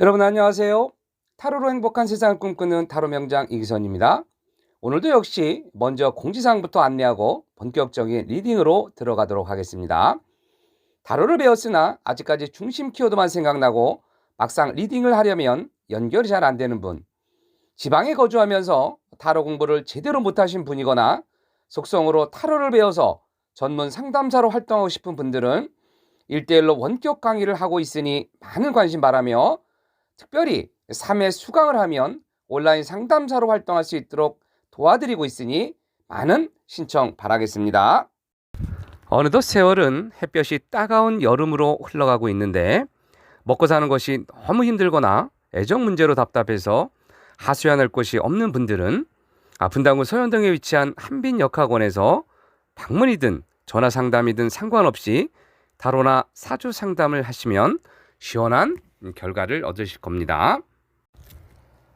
여러분 안녕하세요. 타로로 행복한 세상을 꿈꾸는 타로 명장 이기선입니다. 오늘도 역시 먼저 공지사항부터 안내하고 본격적인 리딩으로 들어가도록 하겠습니다. 타로를 배웠으나 아직까지 중심 키워드만 생각나고 막상 리딩을 하려면 연결이 잘 안 되는 분, 지방에 거주하면서 타로 공부를 제대로 못하신 분이거나 속성으로 타로를 배워서 전문 상담사로 활동하고 싶은 분들은 1대1로 원격 강의를 하고 있으니 많은 관심 바라며 특별히 3회 수강을 하면 온라인 상담사로 활동할 수 있도록 도와드리고 있으니 많은 신청 바라겠습니다. 어느덧 세월은 햇볕이 따가운 여름으로 흘러가고 있는데 먹고 사는 것이 너무 힘들거나 애정 문제로 답답해서 하소연할 곳이 없는 분들은 아, 분당구 서현동에 위치한 한빈 역학원에서 방문이든 전화 상담이든 상관없이 타로나 사주 상담을 하시면 시원한 결과를 얻으실 겁니다.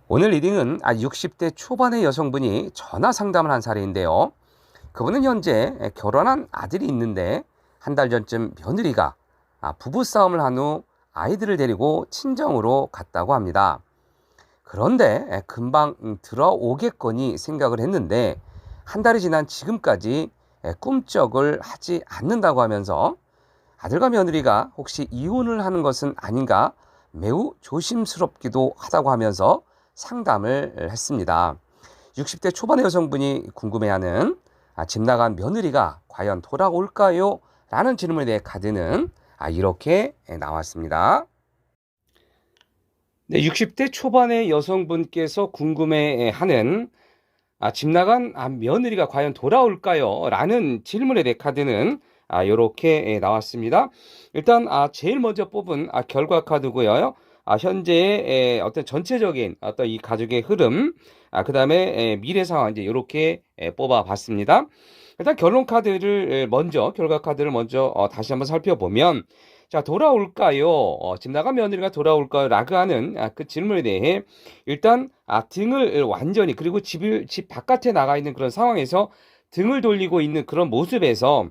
오늘 리딩은 아 60대 초반의 여성분이 전화 상담을 한 사례인데요. 그분은 현재 결혼한 아들이 있는데 한 달 전쯤 며느리가 아, 부부 싸움을 한 후 아이들을 데리고 친정으로 갔다고 합니다. 그런데 금방 들어오겠거니 생각을 했는데 한 달이 지난 지금까지 꿈쩍을 하지 않는다고 하면서 아들과 며느리가 혹시 이혼을 하는 것은 아닌가 매우 조심스럽기도 하다고 하면서 상담을 했습니다. 60대 초반의 여성분이 궁금해하는 아, 집 나간 며느리가 과연 돌아올까요? 라는 질문에 대해 카드는 아, 이렇게 나왔습니다. 네, 60대 초반의 여성분께서 궁금해하는 아, 집 나간 아, 며느리가 과연 돌아올까요? 라는 질문에 대해 카드는 아, 이렇게 나왔습니다. 일단 아, 제일 먼저 뽑은 아, 결과 카드고요. 아, 현재의 어떤 전체적인 어떤 이 가족의 흐름, 아, 그 다음에 미래 상황 이제 이렇게 뽑아 봤습니다. 일단 결론 카드를 먼저 결과 카드를 먼저 어, 다시 한번 살펴보면 자 돌아올까요? 어, 집 나간 며느리가 돌아올까요? 라고 하는 아, 그 질문에 대해 일단 아, 등을 완전히 그리고 집을 집 바깥에 나가 있는 그런 상황에서 등을 돌리고 있는 그런 모습에서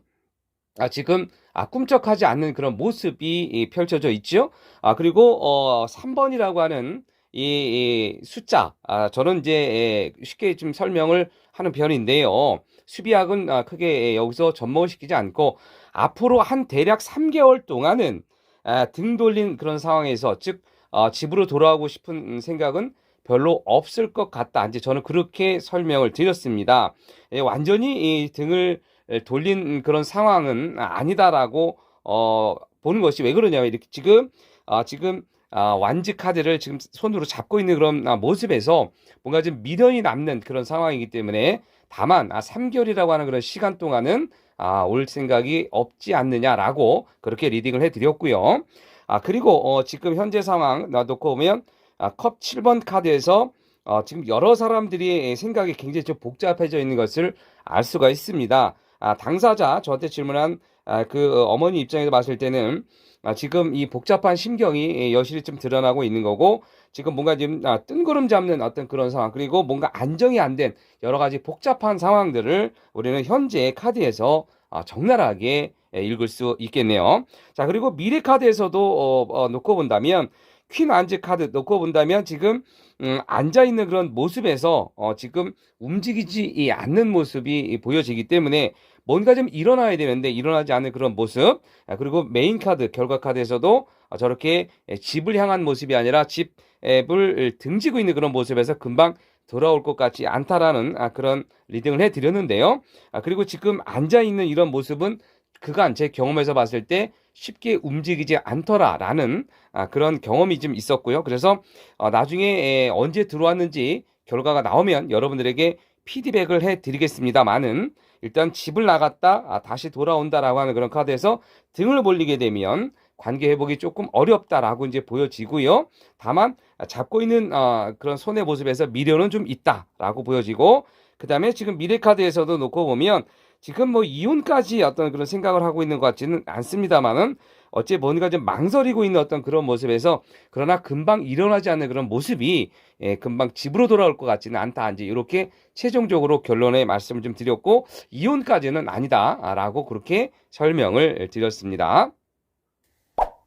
아, 지금 아, 꿈쩍하지 않는 그런 모습이 펼쳐져 있죠. 아, 그리고 어, 3번이라고 하는 이, 이 숫자, 아, 저는 이제 쉽게 좀 설명을 하는 편인데요. 수비학은 아, 크게 여기서 접목을 시키지 않고 앞으로 한 대략 3개월 동안은 아, 등 돌린 그런 상황에서 즉 어, 집으로 돌아오고 싶은 생각은 별로 없을 것 같다. 이제 저는 그렇게 설명을 드렸습니다. 예, 완전히 이 등을 돌린 그런 상황은 아니다라고 어, 보는 것이 왜 그러냐면 이렇게 지금 아, 지금 아, 완지 카드를 지금 손으로 잡고 있는 그런 아, 모습에서 뭔가 좀 미련이 남는 그런 상황이기 때문에 다만 아, 3개월이라고 하는 그런 시간 동안은 아, 올 생각이 없지 않느냐라고 그렇게 리딩을 해드렸고요. 아 그리고 어, 지금 현재 상황 놔놓고 보면 아, 컵 7번 카드에서 어, 지금 여러 사람들이 생각이 굉장히 좀 복잡해져 있는 것을 알 수가 있습니다. 아, 당사자 저한테 질문한 아, 그 어머니 입장에서 봤을 때는 아, 지금 이 복잡한 심경이 여실히 좀 드러나고 있는 거고 지금 뭔가 지금 아, 뜬구름 잡는 어떤 그런 상황 그리고 뭔가 안정이 안 된 여러 가지 복잡한 상황들을 우리는 현재 카드에서 아, 적나라하게 읽을 수 있겠네요. 자 그리고 미래 카드에서도 어, 어, 놓고 본다면 퀸 안즈 카드 놓고 본다면 지금 음, 앉아 있는 그런 모습에서 어, 지금 움직이지 않는 모습이 보여지기 때문에 뭔가 좀 일어나야 되는데 일어나지 않는 그런 모습. 아, 그리고 메인 카드, 결과 카드에서도 저렇게 집을 향한 모습이 아니라 집을 등지고 있는 그런 모습에서 금방 돌아올 것 같지 않다라는 아, 그런 리딩을 해드렸는데요. 아, 그리고 지금 앉아 있는 이런 모습은 그간 제 경험에서 봤을 때 쉽게 움직이지 않더라라는 그런 경험이 좀 있었고요. 그래서 어, 나중에 언제 들어왔는지 결과가 나오면 여러분들에게 피드백을 해드리겠습니다만은 일단 집을 나갔다 아, 다시 돌아온다라고 하는 그런 카드에서 등을 벌리게 되면 관계 회복이 조금 어렵다라고 이제 보여지고요. 다만 잡고 있는 어, 그런 손의 모습에서 미련은 좀 있다라고 보여지고 그 다음에 지금 미래 카드에서도 놓고 보면 지금 뭐 이혼까지 어떤 그런 생각을 하고 있는 것 같지는 않습니다만은 어째 뭔가 좀 망설이고 있는 어떤 그런 모습에서 그러나 금방 일어나지 않는 그런 모습이 예, 금방 집으로 돌아올 것 같지는 않다. 이제 이렇게 최종적으로 결론의 말씀을 좀 드렸고 이혼까지는 아니다라고 그렇게 설명을 드렸습니다.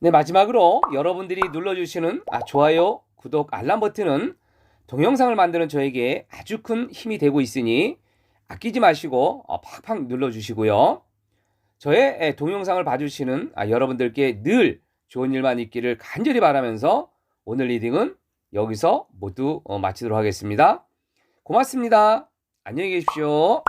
네, 마지막으로 여러분들이 눌러주시는 아, 좋아요, 구독, 알람 버튼은 동영상을 만드는 저에게 아주 큰 힘이 되고 있으니 아끼지 마시고 어, 팍팍 눌러주시고요. 저의 에, 동영상을 봐주시는 아, 여러분들께 늘 좋은 일만 있기를 간절히 바라면서 오늘 리딩은 여기서 모두 어, 마치도록 하겠습니다. 고맙습니다. 안녕히 계십시오.